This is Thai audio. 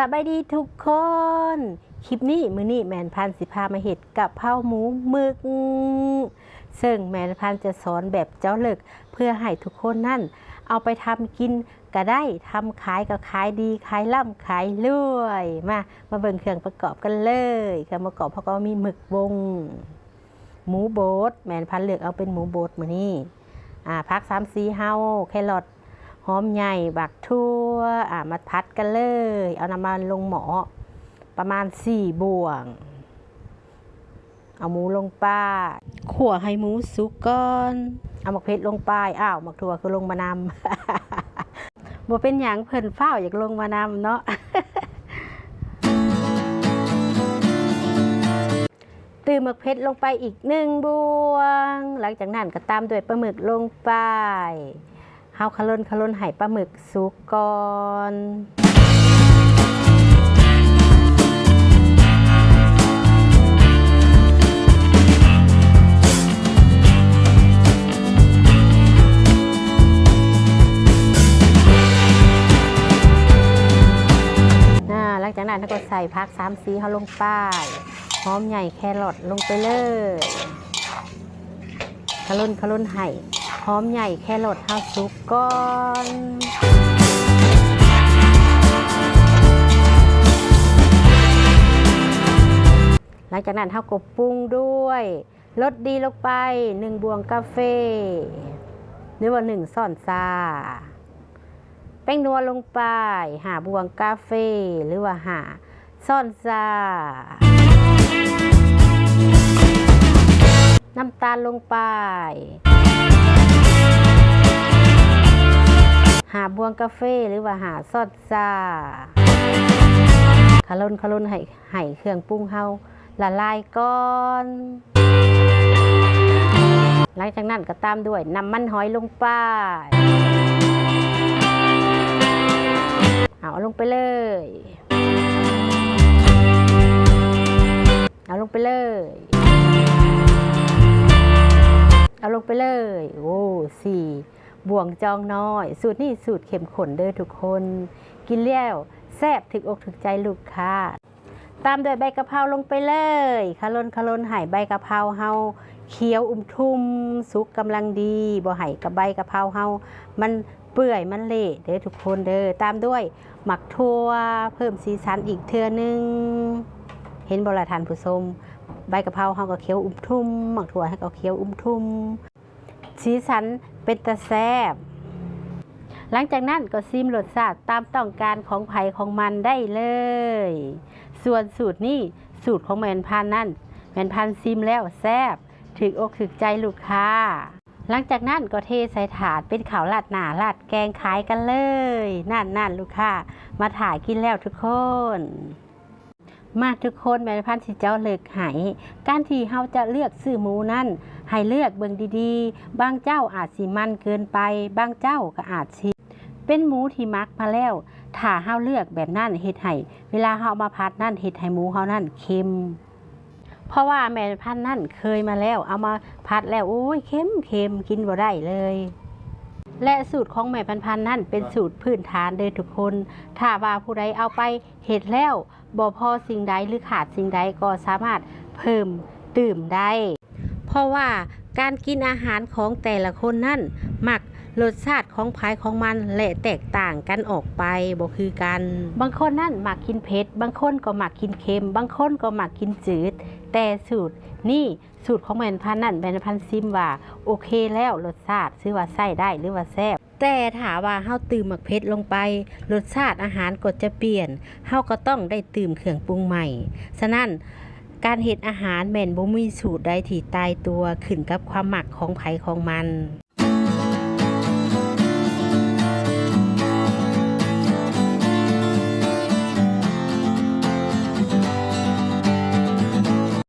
สบายดีทุกคน คลิปนี้มือนี้แมนพันสิพามาเห็ดกับเพราหมูหมึก ซึ่งแมนพันจะสอนแบบเจ้าเลิกเพื่อให้ทุกคนนั่น เอาไปทำกินก็ได้ทำขายก็ขายดีขายล่ำขายรวยมามาเบิ่งเครื่องประกอบกันเลยเครื่องประกอบเขาก็มีหมึกวง หมูโบดแมนพันเลือกเอาเป็นหมูโบดมือนี้อ่าพักสามสีเฮาแครอท หอมใหญ่บักทั่วอ่ามาพัดกันเลย เอาน้ำมันลงหมอประมาณสี่บ่วง เอาหมูลงไป้าขั่วให้หมูสุกก่อน เอาหมักเพชรลงไปอ้าวหมักถั่วคือลงมานำบ่เป็นหยังเพิ่นเฝ้าวอยากลงมานำเนาะตื่มหมึกเพชรลงไปอีกหนึ่งบวง หลังจากนั้นก็ตามด้วยปลาหมึกลงไป เฮาคลนคลนให้ปลาหมึกสุกก่อนอ่าหลังจากนั้นก็ใส่พักสามสีเขาลงไปหอมใหญ่แครอทลงไปเลยขลุ่นขลุ่นไห่ห อมใหญ่แครอทเฮาสุกก่อนหลังจากนั้นเฮาก็ปรุงด้วยรสดีลงไปหนึ่งบวงกาแฟหรือว่าหนึ่งซ่อนซาแป้งนัวลงไปหาบวงกาแฟหรือว่าหาซ่อนซาน้ำตาลลงไป หาบวงกาแฟหรือว่าหาซอนซาขลุ่นขลุ่นให้ให้เครื่องปรุงเฮาละลายก่อนหลังจากนั้นก็ตามด้วยน้ำมันหอยลงไปเอาลงไปเลย เอาลงไปเลย เอาลงไปเลย โอ้สี่ บ่วงจองน้อย สูตรนี้สูตรเข้มข้นเด้อทุกคน กินแล้วแซ่บถึกอกถึกใจลูกค้าตามด้วยใบกะเพราลงไปเลยคาลนคาลนไห่ใบกะเพราเฮาเคี้ยวอุ่มทุ่มสุกกำลังดีบ่ไห่กับใบกะเพราเฮามันเปื่อยมันเละเด้อทุกคนเด้อตามด้วยหมักทั่วเพิ่มสีสันอีกเทือนึง เห็นบรทานผู้ชมใบกะเพราเฮาก็เคี้ยวอุ่มทุ่มหมักถั่วให้ก็เคี้ยวอุ่มทุ่ม สีสันเป็นตะแซบหลังจากนั้นก็ซิมรสชาติตามต้องการของไผ่ของมันได้เลย ส่วนสูตรนี้สูตรของแมนพันนั่นแมนพันซิมแล้วแซบถึกอกถึกใจลูกค้า หลังจากนั้นก็เทใส่ถาดเป็นข่าวราดหนาราดแกงขายกันเลย นั่นนั่นลูกค้า มาถ่ายกินแล้วทุกคน มาทุกคนแม่พันธุ์สิเจ้าเลิกไหายการที่เฮาจะเลือกซื้อหมูนั่นให้เลือกเบิ่งดีๆ บางเจ้าอาจสิมันเกินไป บางเจ้าก็อาจสิเป็นหมูที่มักมาแล้วถ้าเฮาเลือกแบบนั้นเฮ็ดให้เวลาเฮาเอามาพัดนั่นเฮ็ดให้หมูเฮานั่นเค็มเพราะว่าแม่พันธุ์นั่นเคยมาแล้ว เอามาพัดแล้วโอ้ยเค็มเค็มกินบ่ได้เลย และสูตรของแม่พันธุ์พันธุ์นั่นเป็นสูตรพื้นฐานเด้อทุกคน ถ้าว่าผู้ใดเอาไปเฮ็ดแล้วบ่พอสิ่งใดหรือขาดสิ่งใดก็สามารถเพิ่มตื่มได้ เพราะว่า การกินอาหารของแต่ละคนนั่นมักรสชาติของภายของมันและแตกต่างกันออกไปบ่คือกัน บางคนนั่นมักกินเผ็ด บางคนก็มักกินเค็ม บางคนก็มักกินจืด แต่สูตรนี่สูตรของแมนพันธุ์นั่นแมนพันธุ์ซิมว่า โอเคแล้วรสชาติซื้อว่าใส่ได้หรือว่าแซ่บแต่ถาว่าเฮาตื่มหมักเพชรลงไปรสชาติอาหารก็จะเปลี่ยนเฮาก็ต้องได้ตื่มเครื่องปรุงใหม่ ฉะนั้น การเฮ็ดอาหารแม่นบ่มีสูตรใดที่ตายตัวขึ้นกับความหมักของไผของมัน